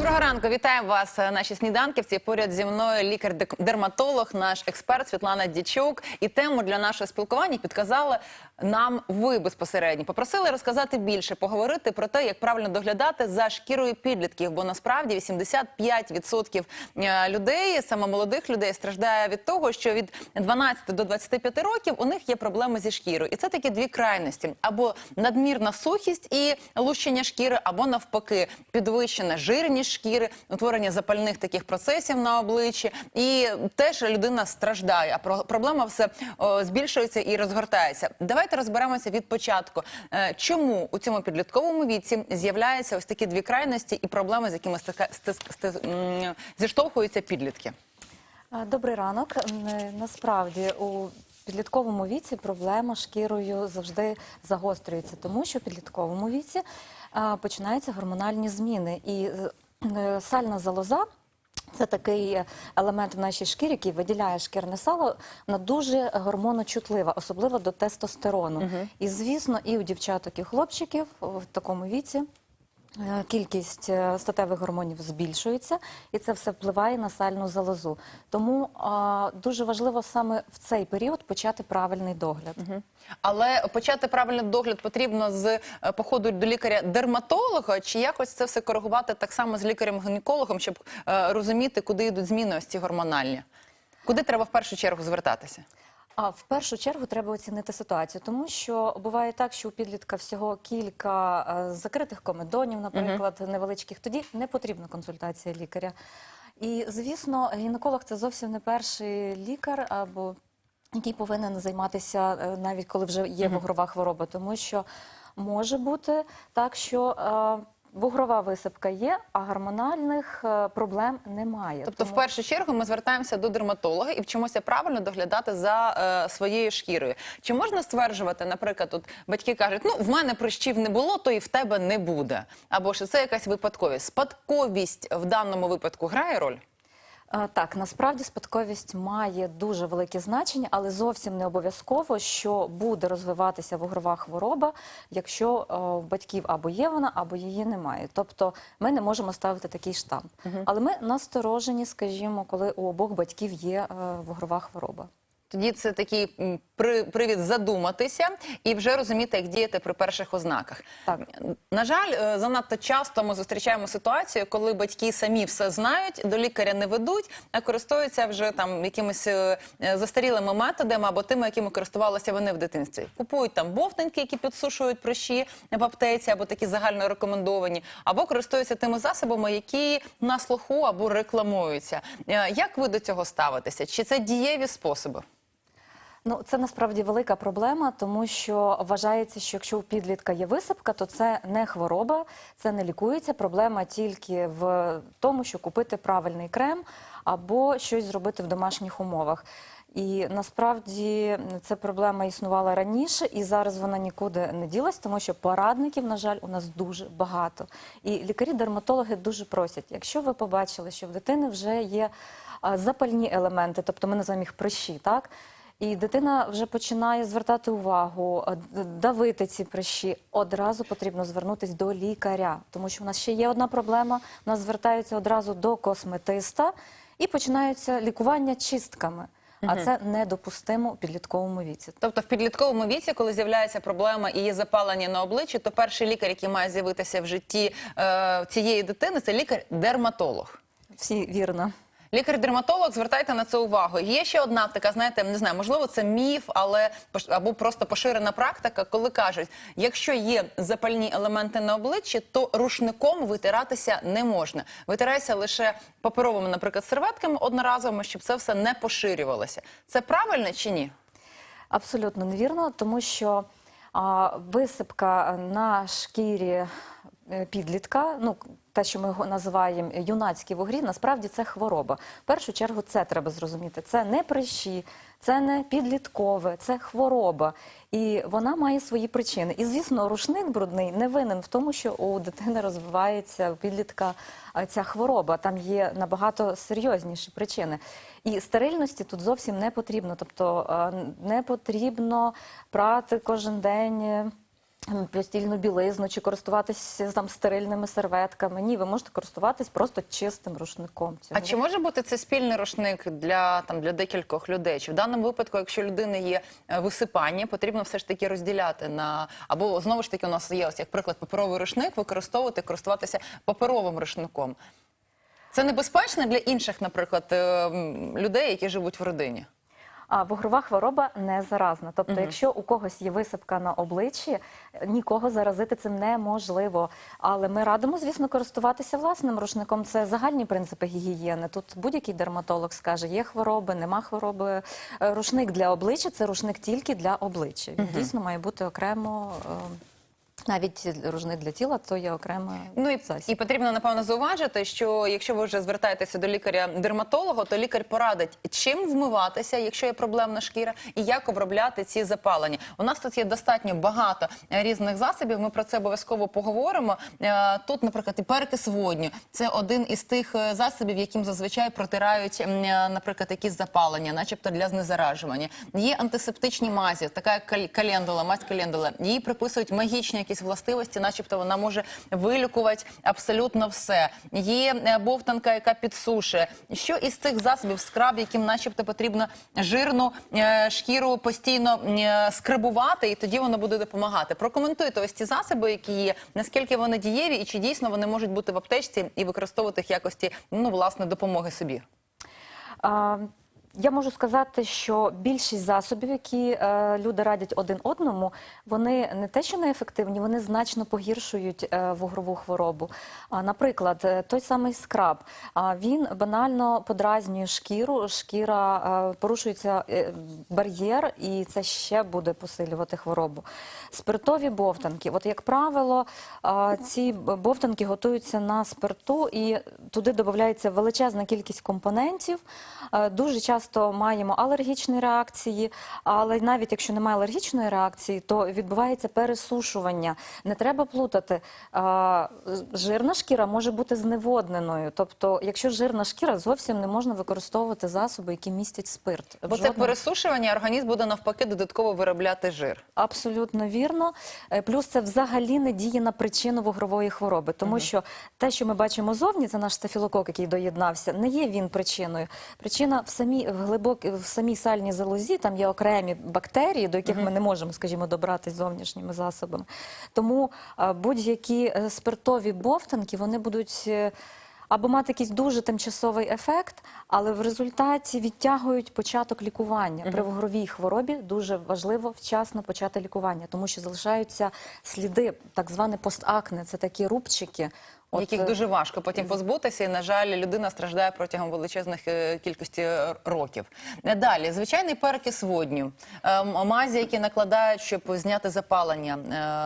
Доброго ранку, вітаємо вас, е, наші сніданківці. Поряд зі мною лікар-дерматолог, наш експерт Світлана Дічук. І тему для нашого спілкування підказали нам ви безпосередньо. Попросили розказати більше, поговорити про те, як правильно доглядати за шкірою підлітків. Бо насправді 85% е, людей, саме молодих людей, страждає від того, що від 12 до 25 років у них є проблеми зі шкірою. І це такі дві крайності: або надмірна сухість і лущення шкіри, або навпаки, підвищена жирність шкіри, утворення запальних таких процесів на обличчі, і теж людина страждає. А про- проблема все збільшується і розгортається. Давайте розберемося від початку. Е, Чому у цьому підлітковому віці з'являються ось такі дві крайності і проблеми, з якими стика- зіштовхуються підлітки? Добрий ранок. Е, Насправді у підлітковому віці проблема шкірою завжди загострюється, тому що в підлітковому віці починаються гормональні зміни. І сальна залоза. Це такий елемент в нашій шкірі, який виділяє шкірне сало, вона дуже гормоночутлива, особливо до тестостерону. І звісно, і у дівчаток, і у хлопчиків в такому віці Е, Кількість е, статевих гормонів збільшується, і це все впливає на сальну залозу. Тому а, дуже важливо саме в цей період почати правильний догляд. Але почати правильний догляд потрібно з е, походу до лікаря-дерматолога, чи якось це все коригувати так само з лікарем-гінекологом, щоб е, розуміти, куди йдуть зміни ось ці гормональні? Куди треба в першу чергу звертатися? А в першу чергу треба оцінити ситуацію, тому що буває так, що у підлітка всього кілька е, закритих комедонів, наприклад, невеличких. Тоді не потрібна консультація лікаря. І звісно, гінеколог це зовсім не перший лікар або який повинен займатися е, навіть коли вже є вугрова хвороба, тому що може бути так, що е, вугрова висипка є, а гормональних е, проблем немає. Тобто, в першу чергу, ми звертаємося до дерматолога і вчимося правильно доглядати за е, своєю шкірою. Чи можна стверджувати, наприклад, тут батьки кажуть, ну в мене прищів не було, то і в тебе не буде, або що це якась випадковість. Спадковість в даному випадку грає роль? Так, насправді спадковість має дуже велике значення, але зовсім не обов'язково, що буде розвиватися вугрова хвороба, якщо е, в батьків або є вона, або її немає. Тобто ми не можемо ставити такий штамп. Але ми насторожені, скажімо, коли у обох батьків є е, вугрова хвороба. Тоді це такий при, привід задуматися і вже розуміти, як діяти при перших ознаках. Так. На жаль, е, занадто часто ми зустрічаємо ситуацію, коли батьки самі все знають, до лікаря не ведуть, а користуються вже там якимись е, е, застарілими методами або тими, якими користувалися вони в дитинстві. Купують там бовтанки, які підсушують прищі в аптеці, або такі загально рекомендовані, або користуються тими засобами, які на слуху або рекламуються. Як ви до цього ставитеся? Чи це дієві способи? Ну, це насправді велика проблема, тому що вважається, що якщо у підлітка є висипка, то це не хвороба, це не лікується. Проблема тільки в тому, що купити правильний крем або щось зробити в домашніх умовах. І насправді ця проблема існувала раніше, і зараз вона нікуди не ділась, тому що порадників, на жаль, у нас дуже багато. І лікарі-дерматологи дуже просять, якщо ви побачили, що в дитини вже є запальні елементи, тобто ми називаємо їх прищі, так? І дитина вже починає звертати увагу, давити ці прищі. Одразу потрібно звернутися до лікаря, тому що в нас ще є одна проблема. У нас звертаються одразу до косметиста і починаються лікування чистками. А це недопустимо у підлітковому віці. Тобто в підлітковому віці, коли з'являється проблема і є запалення на обличчі, то перший лікар, який має з'явитися в житті е, цієї дитини, це лікар-дерматолог. Всі вірно. Лікар-дерматолог, звертайте на це увагу. Є ще одна така, знаєте, не знаю, можливо, це міф, але або просто поширена практика, коли кажуть, якщо є запальні елементи на обличчі, то рушником витиратися не можна. Витирайся лише паперовими, наприклад, серветками одноразовими, щоб це все не поширювалося. Це правильно чи ні? Абсолютно невірно, тому що а, висипка на шкірі е, підлітка, ну те, що ми його називаємо юнацькі вугрі, насправді це хвороба. В першу чергу це треба зрозуміти. Це не прищі, Це не підліткове, це хвороба. І вона має свої причини. І звісно, рушник брудний не винен в тому, що у дитини розвивається у підлітка ця хвороба. Там є набагато серйозніші причини. І стерильності тут зовсім не потрібно. Тобто не потрібно прати кожен день. Постільну білизну чи користуватися там стерильними серветками. Ні, ви можете користуватись просто чистим рушником. А чи може бути це спільний рушник для там для декількох людей? Чи в даному випадку, якщо людини є е, висипання, потрібно все ж таки розділяти на або знову ж таки у нас є ось як приклад паперовий рушник, використовувати, користуватися паперовим рушником. Це небезпечно для інших, наприклад, е, людей, які живуть в родині. А вугрова хвороба не заразна. Тобто, якщо у когось є висипка на обличчі, нікого заразити цим неможливо. Але ми радимо, звісно, користуватися власним рушником. Це загальні принципи гігієни. Тут будь-який дерматолог скаже, є хвороби, нема хвороби. Е, Рушник для обличчя це рушник тільки для обличчя. Він дійсно має бути окремо. Навіть рушник для тіла то є окремо Ну і, засіб. і потрібно напевно зауважити, що якщо ви вже звертаєтеся до лікаря-дерматолога, то лікар порадить, чим вмиватися, якщо є проблемна шкіра, і як обробляти ці запалення. У нас тут є достатньо багато різних засобів. Ми про це обов'язково поговоримо. Е, Тут, наприклад, і перекис водню. Це один із тих е, засобів, яким зазвичай протирають, е, наприклад, якісь запалення, начебто для знезаражування. Є антисептичні мазі, така як кал- календула, мазь календула. Їй приписують магічні якісь властивості, начебто вона може вилікувати абсолютно все. Є е, бовтанка, яка підсушує. Що із цих засобів скраб, яким начебто потрібно жирну е, шкіру постійно е, скребувати, і тоді воно буде допомагати. Прокоментуйте ось ці засоби, які є, наскільки вони дієві, і чи дійсно вони можуть бути в аптечці і використовувати їх якості ну власне допомоги собі. Я можу сказати, що більшість засобів, які е, люди радять один одному, вони не те, що неефективні, вони значно погіршують е, вугрову хворобу. А, наприклад, е, той самий скраб, а, він банально подразнює шкіру, шкіра е, порушується е, бар'єр, і це ще буде посилювати хворобу. Спиртові бовтанки, от як правило, а, ці бовтанки готуються на спирту, і туди додається величезна кількість компонентів. Е, Дуже часто маємо алергічні реакції, але навіть якщо немає алергічної реакції, то відбувається пересушування. Не треба плутати. Жирна шкіра може бути зневодненою. Тобто, якщо жирна шкіра, зовсім не можна використовувати засоби, які містять спирт. Бо це пересушування, організм буде навпаки додатково виробляти жир. Абсолютно вірно. Е, Плюс це взагалі не діє на причину вугрової хвороби, тому що те, що ми бачимо зовні, це наш стафілокок, який доєднався, не є він причиною. Причина в самій в глибок, в самій сальній залозі, там є окремі бактерії, до яких ми не можемо, скажімо, добратися зовнішніми засобами. Тому будь-які е, спиртові бовтанки вони будуть. е, Або мати якийсь дуже тимчасовий ефект, але в результаті відтягують початок лікування. При вугровій хворобі дуже важливо вчасно почати лікування, тому що залишаються сліди, так зване постакне, це такі рубчики. От, яких е, дуже важко потім позбутися, і на жаль, людина страждає протягом величезних е, кількості е, років. Далі, звичайний перекис водню, Е, мазі, які накладають, щоб зняти запалення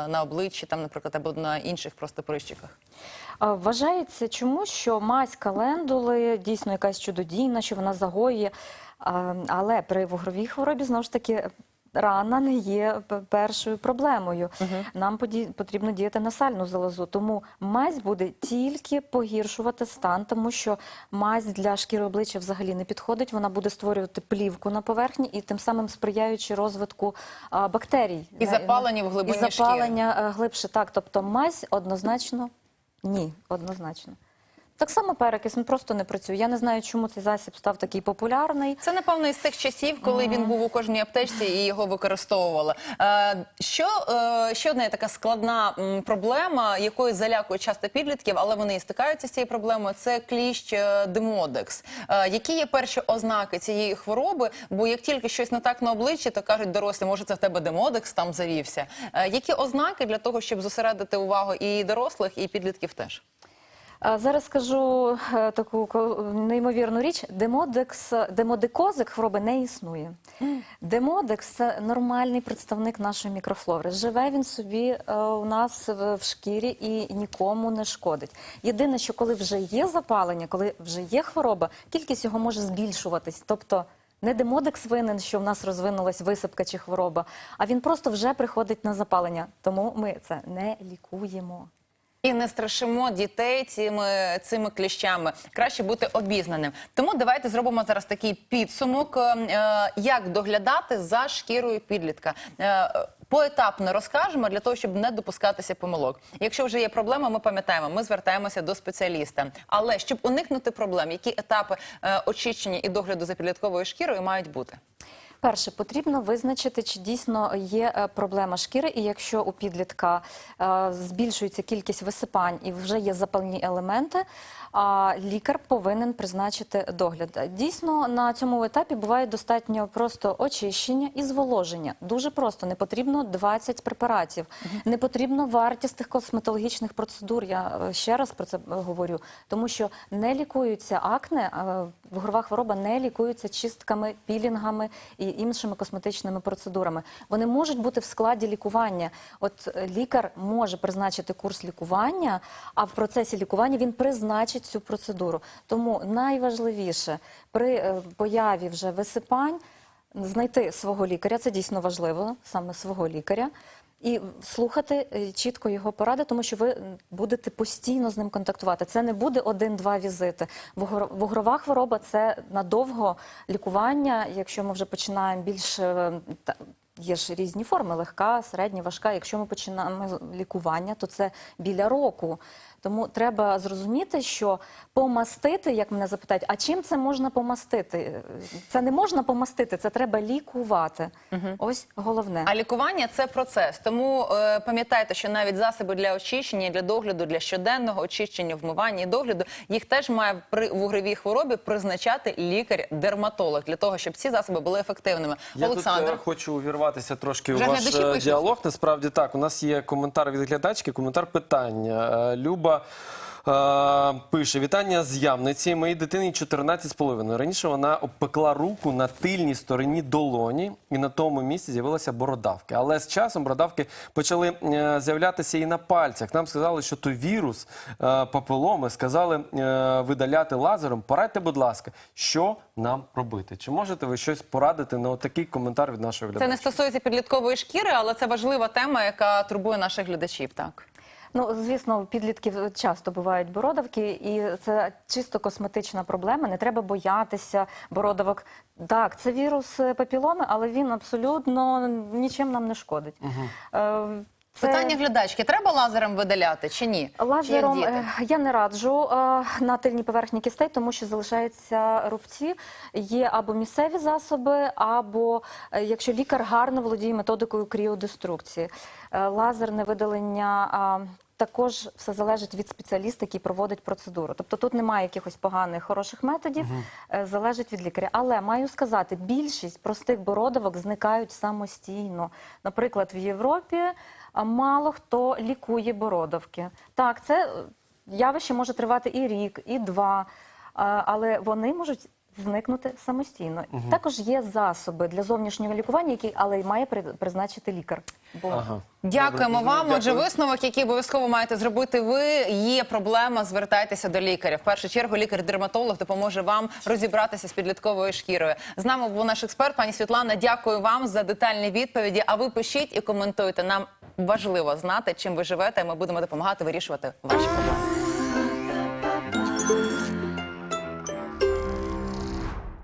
на обличчі, там, наприклад, або на інших просто прищиках. Вважається чому, що мазь календули дійсно якась чудодійна, що вона загоює. Але при вугровій хворобі знову ж таки. Рана не є першою проблемою. Нам поді- потрібно діяти на сальну залозу. Тому мазь буде тільки погіршувати стан, тому що мазь для шкіри обличчя взагалі не підходить. Вона буде створювати плівку на поверхні і тим самим сприяючи розвитку а, бактерій. І запалення в глибині І запалення е, глибше. Так, тобто мазь однозначно ні, однозначно. Так само перекис, він просто не працює. Я не знаю, чому цей засіб став такий популярний. Це напевно із тих часів, коли він був у кожній аптечці і його використовували. Е, Що е, ще одна така складна м, проблема, якою залякують часто підлітків, але вони і стикаються з цією проблемою. Це кліщ е, демодекс. Е, Які є перші ознаки цієї хвороби? Бо як тільки щось не так на обличчі, то кажуть дорослі, може це в тебе демодекс там завівся. Е, Які ознаки для того, щоб зосередити увагу і дорослих, і підлітків теж? Зараз скажу е, таку неймовірну річ: демодекс, демодикозик хвороби не існує. Демодекс це нормальний представник нашої мікрофлори. Живе він собі е, у нас в шкірі і нікому не шкодить. Єдине, що коли вже є запалення, коли вже є хвороба, кількість його може збільшуватись. Тобто Не демодекс винен, що в нас розвинулась висипка чи хвороба, а він просто вже приходить на запалення. Тому ми це не лікуємо. І не страшимо дітей цими, цими кліщами. Краще бути обізнаним. Тому давайте зробимо зараз такий підсумок, е, як доглядати за шкірою підлітка. Е, Поетапно розкажемо для того, щоб не допускатися помилок. Якщо вже є проблема, ми пам'ятаємо, ми звертаємося до спеціаліста. Але щоб уникнути проблем, які етапи е, очищення і догляду за підлітковою шкірою мають бути? Перше, потрібно визначити, чи дійсно є е, проблема шкіри, і якщо у підлітка е, збільшується кількість висипань і вже є запальні елементи, а лікар повинен призначити догляд. Дійсно, на цьому етапі буває достатньо просто очищення і зволоження. Дуже просто не потрібно 20 препаратів, не потрібно вартістих косметологічних процедур. Я е, ще раз про це говорю, тому що не лікуються акне, вугрова хвороба не лікується чистками, пілінгами і іншими косметичними процедурами. Вони можуть бути в складі лікування. От е, лікар може призначити курс лікування, а в процесі лікування він призначить цю процедуру. Тому найважливіше при е, появі вже висипань знайти свого лікаря. Це дійсно важливо, саме свого лікаря. І слухати е, чітко його поради, тому що ви будете постійно з ним контактувати. Це не буде один-два візити. Вугрова хвороба це надовго лікування. Якщо ми вже починаємо більш е, Є ж різні форми: легка, середня, важка. Якщо ми починаємо лікування, то це біля року. Тому треба зрозуміти, що помастити, як мене запитають, а чим це можна помастити? Це не можна помастити, це треба лікувати. Ось головне. А лікування це процес. Тому е, пам'ятайте, що навіть засоби для очищення, для догляду, для щоденного очищення, вмивання і догляду їх теж має при вугровій хворобі призначати лікар-дерматолог для того, щоб ці засоби були ефективними. Я Олександр. тут е, хочу увірватися трошки Вже у ваш діалог. е, пишуть. діалог. Насправді так. У нас є коментар від глядачки, коментар питання. Е, Люба. Е, Пише вітання з явниці. Моїй дитині 14,5. Раніше вона обпекла руку на тильній стороні долоні, і на тому місці з'явилися бородавки. Але з часом бородавки почали е, з'являтися і на пальцях. Нам сказали, що то вірус е, папиломи, сказали видаляти лазером. Порадьте, будь ласка, що нам робити? Чи можете ви щось порадити на такий коментар від нашої Це не стосується підліткової шкіри, але це важлива тема, яка турбує наших глядачів. Так. Ну, звісно, у підлітків часто бувають бородавки, і це чисто косметична проблема. Не треба боятися бородавок. Так, це вірус е, папіломи, але він абсолютно нічим нам не шкодить. Е, це- Питання глядачки: треба лазером видаляти чи ні? Лазером Чи е, я не раджу на тильній поверхні кістей, тому що залишаються рубці. Є або місцеві засоби, або якщо лікар гарно володіє методикою кріодеструкції. Лазерне видалення. Також все залежить від спеціаліста, який проводить процедуру. Тобто тут немає якихось поганих, хороших методів, е, залежить від лікаря. Але маю сказати, більшість простих бородавок зникають самостійно. Наприклад, в Європі а, мало хто лікує бородавки. Так, це е, явище може тривати і рік, і два, а, але вони можуть зникнути самостійно. Також є засоби для зовнішнього лікування, які але й має призначити лікар. Бо Ага. Дякуємо Добре, вам. Отже, висновок, який обов'язково маєте зробити ви. Є проблема, звертайтеся до лікаря. В першу чергу лікар-дерматолог допоможе вам розібратися з підлітковою шкірою. З нами був наш експерт, пані Світлана. Дякую вам за детальні відповіді. А ви пишіть і коментуйте. Нам важливо знати, чим ви живете. і Ми будемо допомагати вирішувати ваші проблеми.